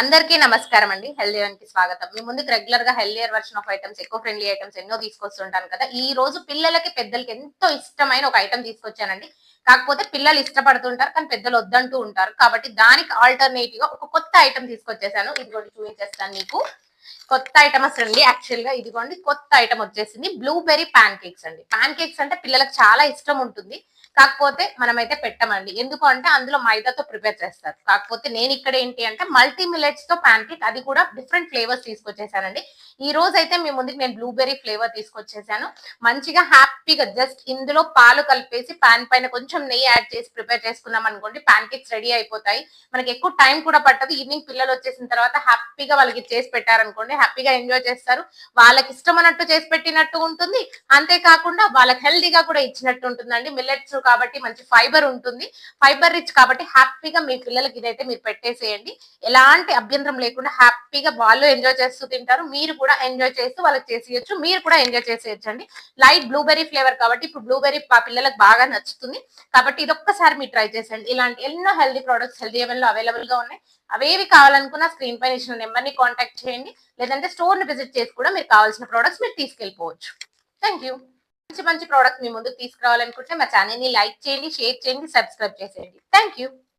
అందరికీ నమస్కారం అండి. హెల్దీ కి స్వాగతం. మీ ముందుకు రెగ్యులర్గా హెల్దియర్ వర్షన్ ఆఫ్ ఐటమ్స్ ఎక్కువ ఫ్రెండ్లీ ఐటమ్స్ ఎన్నో తీసుకొస్తుంటాను కదా. ఈ రోజు పిల్లలకి పెద్దలకి ఎంతో ఇష్టమైన ఒక ఐటమ్ తీసుకొచ్చానండి. కాకపోతే పిల్లలు ఇష్టపడుతుంటారు కానీ పెద్దలు వద్దంటూ ఉంటారు. కాబట్టి దానికి ఆల్టర్నేటివ్గా ఒక కొత్త ఐటమ్ తీసుకొచ్చేసాను. ఇది కూడా చూపించేస్తాను మీకు. కొత్త ఐటమ్ అసలు అండి యాక్చువల్గా ఇదిగోండి కొత్త ఐటమ్ వచ్చేసింది. బ్లూబెర్రీ ప్యాన్ కేక్స్ అండి. ప్యాన్ కేక్స్ అంటే పిల్లలకు చాలా ఇష్టం ఉంటుంది. కాకపోతే మనమైతే పెట్టమండి. ఎందుకు అంటే అందులో మైదాతో ప్రిపేర్ చేస్తారు. కాకపోతే నేను ఇక్కడ ఏంటి అంటే మల్టీ మిలెట్స్తో ప్యాన్ కేక్ అది కూడా డిఫరెంట్ ఫ్లేవర్స్ తీసుకొచ్చేసానండి. ఈ రోజు అయితే మీ ముందుకు నేను బ్లూబెర్రీ ఫ్లేవర్ తీసుకొచ్చేసాను. మంచిగా హ్యాపీగా జస్ట్ ఇందులో పాలు కలిపేసి పాన్ పైన కొంచెం నెయ్యి యాడ్ చేసి ప్రిపేర్ చేసుకున్నాం అనుకోండి ప్యాన్ కేక్స్ రెడీ అయిపోతాయి. మనకి ఎక్కువ టైం కూడా పట్టదు. ఈవినింగ్ పిల్లలు వచ్చేసిన తర్వాత హ్యాపీగా వాళ్ళకి చేసి పెట్టారనుకోండి హ్యాపీగా ఎంజాయ్ చేస్తారు. వాళ్ళకి ఇష్టం అన్నట్టు చేసి పెట్టినట్టు ఉంటుంది. అంతేకాకుండా వాళ్ళకి హెల్దీగా కూడా ఇచ్చినట్టు ఉంటుందండి. మిల్లెట్స్ కాబట్టి మంచి ఫైబర్ ఉంటుంది. ఫైబర్ రిచ్ కాబట్టి హ్యాపీగా మీ పిల్లలకి ఇదైతే మీరు పెట్టేసేయండి. ఎలాంటి అభ్యంతరం లేకుండా హ్యాపీగా వాళ్ళు ఎంజాయ్ చేస్తూ తింటారు. మీరు కూడా ఎంజాయ్ చేస్తూ వాళ్ళకి చేసేయచ్చు. మీరు కూడా ఎంజాయ్ చేసేయచ్చు అండి లైట్ బ్లూబెర్రీ ఫ్లేవర్ కాబట్టి ఇప్పుడు బ్లూబెర్రీ పిల్లలకు బాగా నచ్చుతుంది. కాబట్టి ఇదొక్కసారి మీరు ట్రై చేసేయండి. ఇలాంటి ఎన్నో హెల్దీ ప్రొడక్ట్స్ హెల్దీ లో అవైలబుల్గా ఉన్నాయి. అవేవి కావాలనుకున్న స్క్రీన్ పైన ఇచ్చిన నెంబర్ని కాంటాక్ట్ చేయండి. లేదంటే స్టోర్ని విజిట్ చేసి కూడా మీరు కావాల్సిన ప్రొడక్ట్స్ మీరు తీసుకెళ్ళిపోవచ్చు. థ్యాంక్ యూ మంచి మంచి ప్రోడక్ట్ మీ ముందు తీసుకురావాలనుకుంటే మా ఛానల్ని లైక్ చేయండి షేర్ చేయండి సబ్స్క్రైబ్ చేసేయండి. Thank you